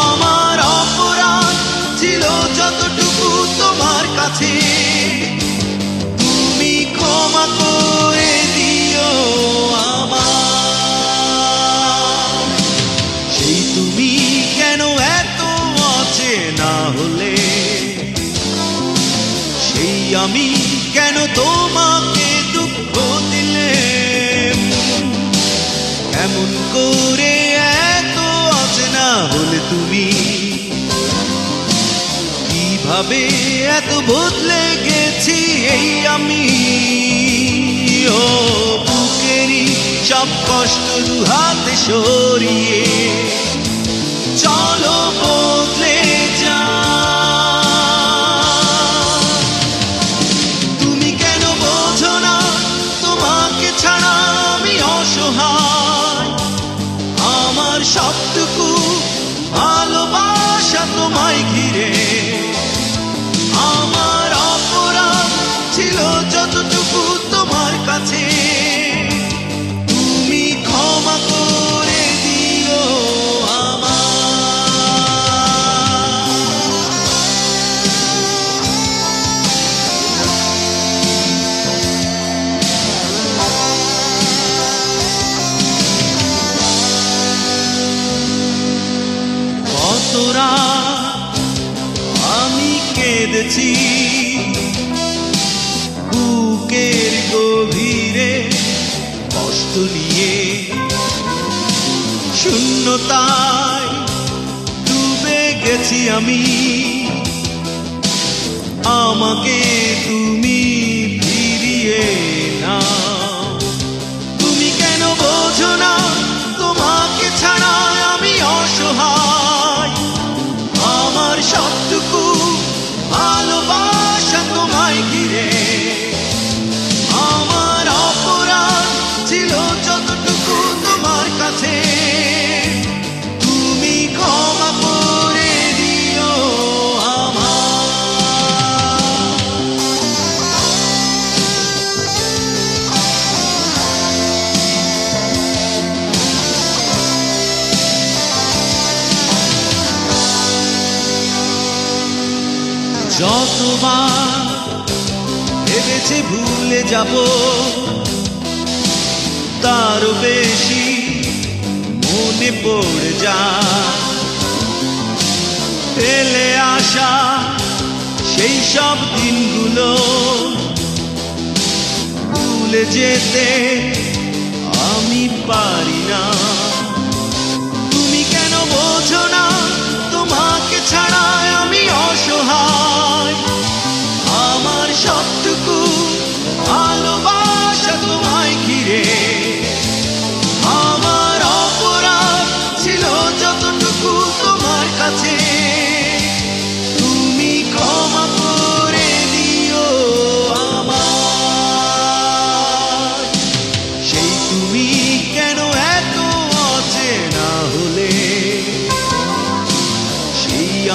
আমার অপরাধ ছিল যতটুকু তোমার কাছে। তুমি ক্ষমা করে দিও আমার সেই তুমি কেন এত অচেনা হলে? সেই আমি কেন তোমাকে কীভাবে এত বদলে গেছি এই আমি। ও বুকেরই সব কষ্ট দু হাতে সরিয়ে। চলো কেঁদেছি বুকের গভীরে কষ্ট নিয়ে শূন্যতায় ডুবে গেছি আমি। আমাকে তুমি যতবার ভেবেছে ভুলে যাব, তারও বেশি মনে পড়ে যা ফেলে আসা সেই সব দিনগুলো, ভুলে যেতে আমি পারি না।